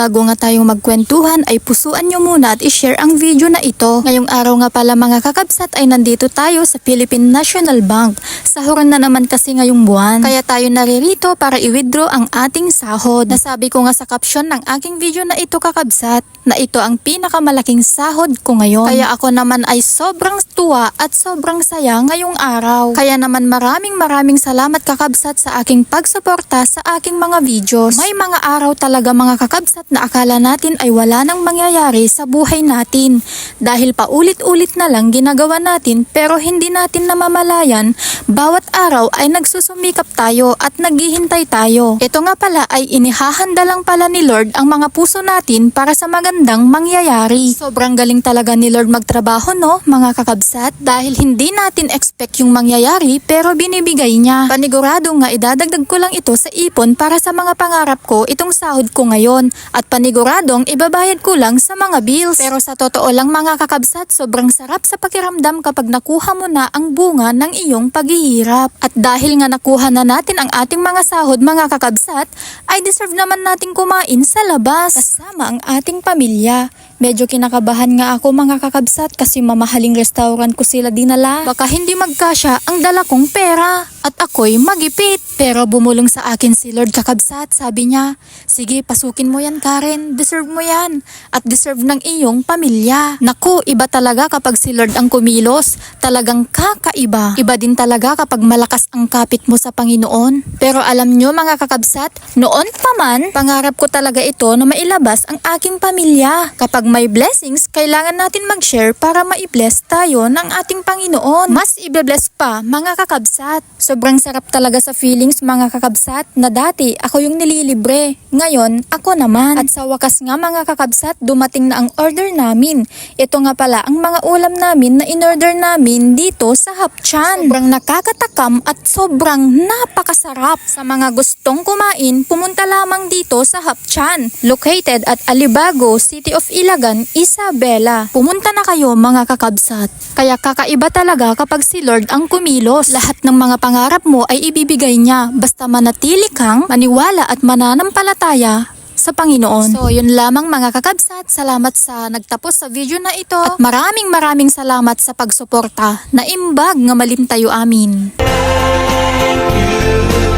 bago nga tayong magkwentuhan ay pusuan nyo muna at ishare ang video na ito. Ngayong araw nga pala mga kakabsat ay nandito tayo sa Philippine National Bank. Sahuran na naman kasi ngayong buwan. Kaya tayo naririto para i-withdraw ang ating sahod. Nasabi ko nga sa caption ng aking video na ito kakabsat na ito ang pinakamalaking sahod ko ngayon. Kaya ako naman ay sobrang tuwa at sobrang saya ngayong araw. Kaya naman maraming maraming salamat kakabsat sa aking pagsuporta sa aking mga videos. May mga araw talaga mga kakabsat na akala natin ay wala nang mangyayari sa buhay natin. Dahil paulit-ulit na lang ginagawa natin pero hindi natin namamalayan, bawat araw ay nagsusumikap tayo at naghihintay tayo. Ito nga pala ay inihahanda lang pala ni Lord ang mga puso natin para sa magandang mangyayari. Sobrang galing talaga ni Lord magtrabaho no mga kakabsat dahil hindi natin expect yung mangyayari pero binibigay niya. Panigurado nga idadagdag ko lang ito sa ipon para sa mga pangarap ko itong sahod ko ngayon at paniguradong ibabayad ko lang sa mga bills. Pero sa totoo lang mga kakabsat, sobrang sarap sa pakiramdam kapag nakuha mo na ang bunga ng iyong paghihirap. At dahil nga nakuha na natin ang ating mga sahod mga kakabsat, ay deserve naman nating kumain sa labas kasama ang ating pamilya. Medyo kinakabahan nga ako mga kakabsat kasi mamahaling restaurant ko sila dinala. Baka hindi magkasya ang dala kong pera at ako'y magipit. Pero bumulong sa akin si Lord kakabsat. Sabi niya, sige pasukin mo yan Karen, deserve mo yan. At deserve ng iyong pamilya. Naku, iba talaga kapag si Lord ang kumilos. Talagang kakaiba. Iba din talaga kapag malakas ang kapit mo sa Panginoon. Pero alam nyo mga kakabsat, noon pa man, pangarap ko talaga ito na mailabas ang aking pamilya. Kapag may blessings, kailangan natin mag-share para ma-bless tayo ng ating Panginoon. Mas i-bless pa mga kakabsat. Sobrang sarap talaga sa feelings mga kakabsat na dati ako yung nililibre. Ngayon, ako naman. At sa wakas nga mga kakabsat, dumating na ang order namin. Ito nga pala ang mga ulam namin na in-order namin dito sa Hapchan. Sobrang nakakatakam at sobrang napakasarap. Sa mga gustong kumain, pumunta lamang dito sa Hapchan, located at Alibago, City of Ilagan, Isabela. Pumunta na kayo mga kakabsat. Kaya kakaiba talaga kapag si Lord ang kumilos. Lahat ng mga pangarap mo ay ibibigay niya basta manatili kang maniwala at mananampalataya sa Panginoon. So, yun lamang mga kakabsat. Salamat sa nagtapos sa video na ito. At maraming maraming salamat sa pagsuporta na imbag nga malimtayo amin.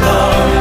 Lord.